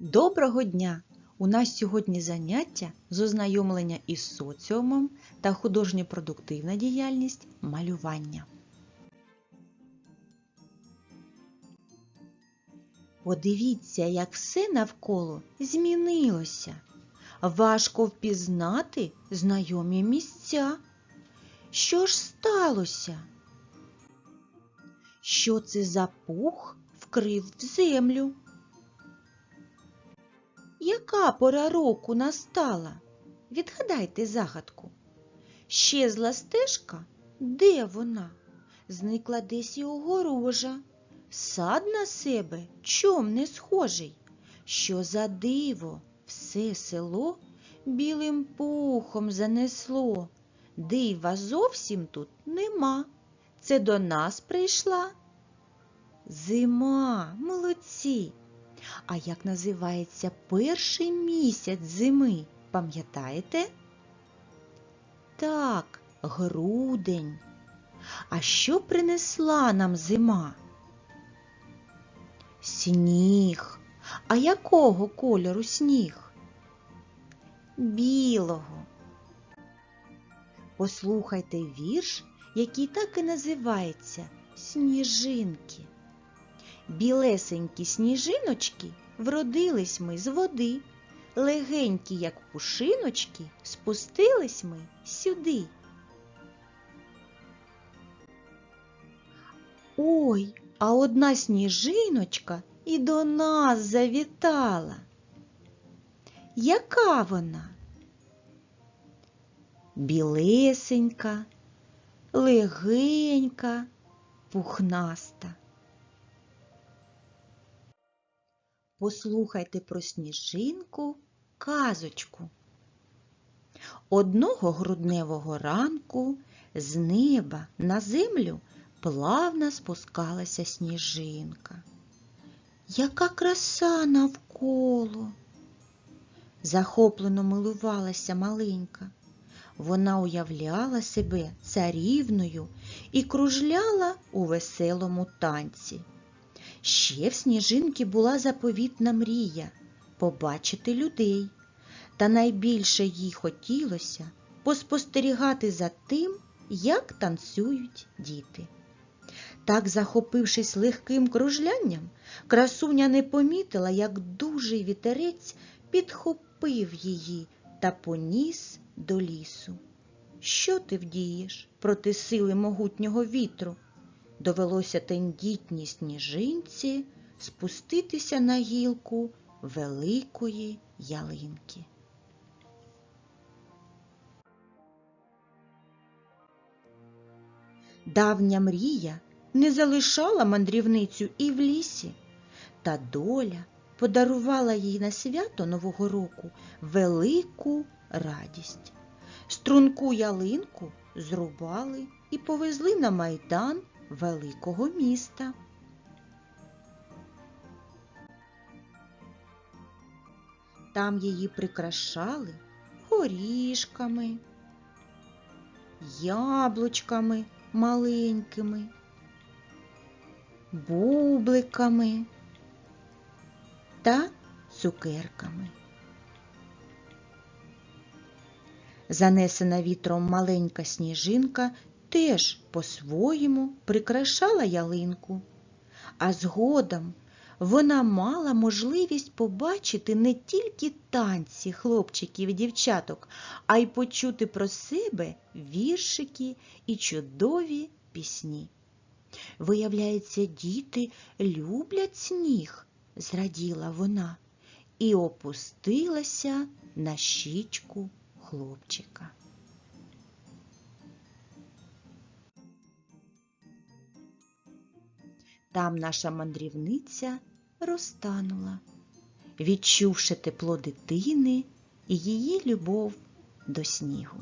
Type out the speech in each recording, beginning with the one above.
Доброго дня! У нас сьогодні заняття з ознайомлення із соціумом та художньо-продуктивна діяльність малювання. Подивіться, як все навколо змінилося. Важко впізнати знайомі місця. Що ж сталося? Що це за пух вкрив землю? Яка пора року настала? Відгадайте загадку. Щезла стежка? Де вона? Зникла десь і огорожа. Сад на себе чом не схожий? Що за диво все село білим пухом занесло. Дива зовсім тут нема. Це до нас прийшла. Зима, молодці. А як називається перший місяць зими, пам'ятаєте? Так, грудень. А що принесла нам зима? Сніг. А якого кольору сніг? Білого. Послухайте вірш, який так і називається Сніжинки. Білесенькі сніжиночки вродились ми з води, легенькі, як пушиночки, спустились ми сюди. Ой, а одна сніжиночка і до нас завітала. Яка вона? Білесенька, легенька, пухнаста. Послухайте про сніжинку казочку. Одного грудневого ранку з неба на землю плавно спускалася сніжинка. Яка краса навколо! Захоплено милувалася маленька. Вона уявляла себе царівною і кружляла у веселому танці. Ще в сніжинки була заповітна мрія побачити людей, та найбільше їй хотілося поспостерігати за тим, як танцюють діти. Так, захопившись легким кружлянням, красуня не помітила, як дужий вітерець підхопив її та поніс до лісу. Що ти вдієш проти сили могутнього вітру? Довелося тендітній сніжинці спуститися на гілку великої ялинки. Давня мрія не залишала мандрівницю і в лісі, та доля подарувала їй на свято Нового року велику радість. Струнку ялинку зрубали і повезли на майдан великого міста. Там її прикрашали горішками, яблучками маленькими, бубликами та цукерками. Занесена вітром маленька сніжинка теж по-своєму прикрашала ялинку, а згодом вона мала можливість побачити не тільки танці хлопчиків і дівчаток, а й почути про себе віршики і чудові пісні. Виявляється, діти люблять сніг, зраділа вона, і опустилася на щічку хлопчика. Там наша мандрівниця розтанула, відчувши тепло дитини і її любов до снігу.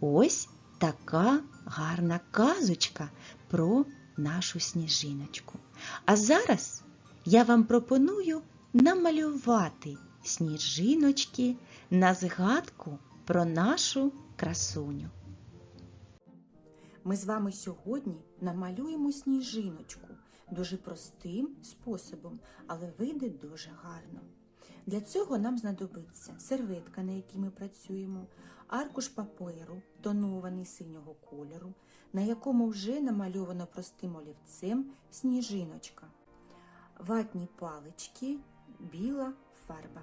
Ось така гарна казочка про нашу сніжиночку. А зараз я вам пропоную намалювати сніжиночки на згадку про нашу красуню. Ми з вами сьогодні намалюємо сніжиночку дуже простим способом, але вийде дуже гарно. Для цього нам знадобиться серветка, на якій ми працюємо, аркуш паперу, тонований синього кольору, на якому вже намальовано простим олівцем сніжиночка, ватні палички, біла фарба.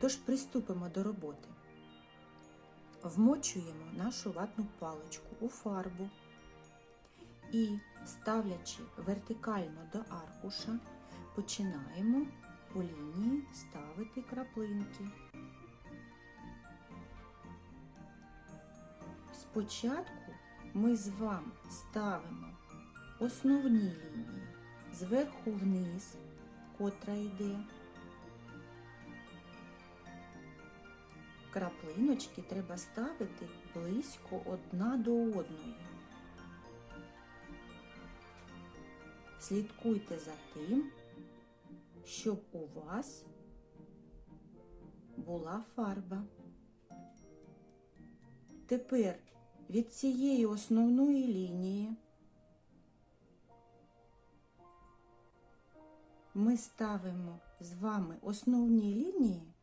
Тож приступимо до роботи. Вмочуємо нашу ватну паличку у фарбу і, ставлячи вертикально до аркуша, починаємо по лінії ставити краплинки. Спочатку ми з вами ставимо основні лінії зверху вниз, котра йде. Краплиночки треба ставити близько одна до одної. Слідкуйте за тим, щоб у вас була фарба. Тепер від цієї основної лінії ми ставимо з вами основні лінії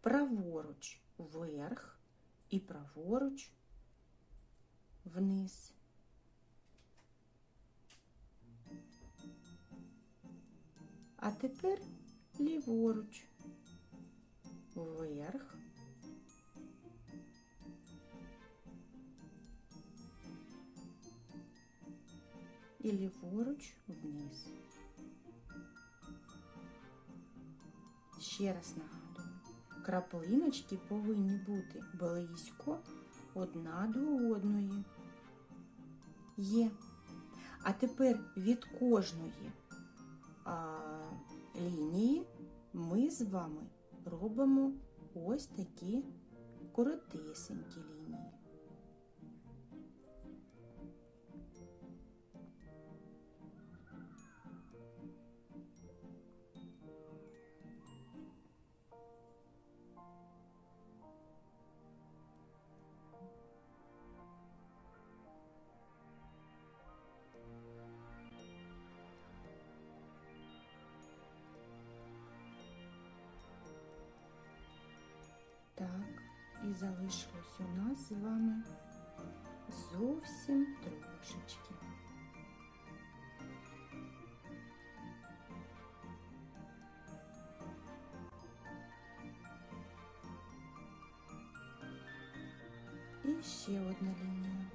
праворуч вверх і праворуч вниз. А тепер ліворуч вверх і ліворуч вниз. Ще раз нагадую, краплиночки повинні бути близько одна до одної. Є. А тепер від кожної а, лінії ми з вами робимо ось такі коротесенькі лінії. Залишилось у нас з вами зовсім трошечки. І ще одна лінія.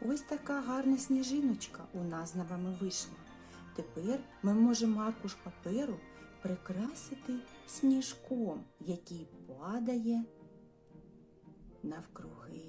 Ось така гарна сніжиночка у нас з вами вийшла. Тепер ми можемо аркуш паперу прикрасити сніжком, який падає навкруги.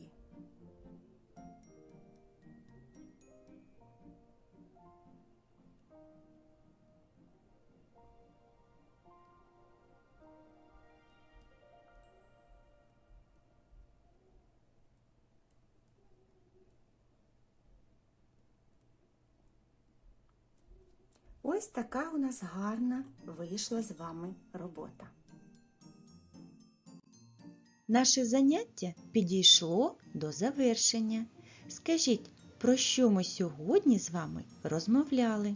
Ось така у нас гарна вийшла з вами робота. Наше заняття підійшло до завершення. Скажіть, про що ми сьогодні з вами розмовляли?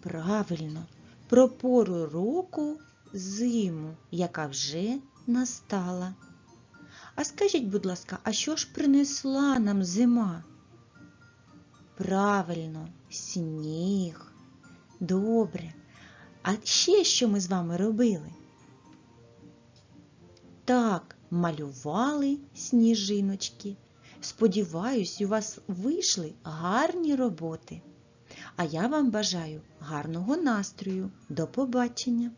Правильно, про пору року зиму, яка вже настала. А скажіть, будь ласка, а що ж принесла нам зима? Правильно, сніг. Добре. А ще що ми з вами робили? Так, малювали сніжиночки. Сподіваюсь, у вас вийшли гарні роботи. А я вам бажаю гарного настрою. До побачення!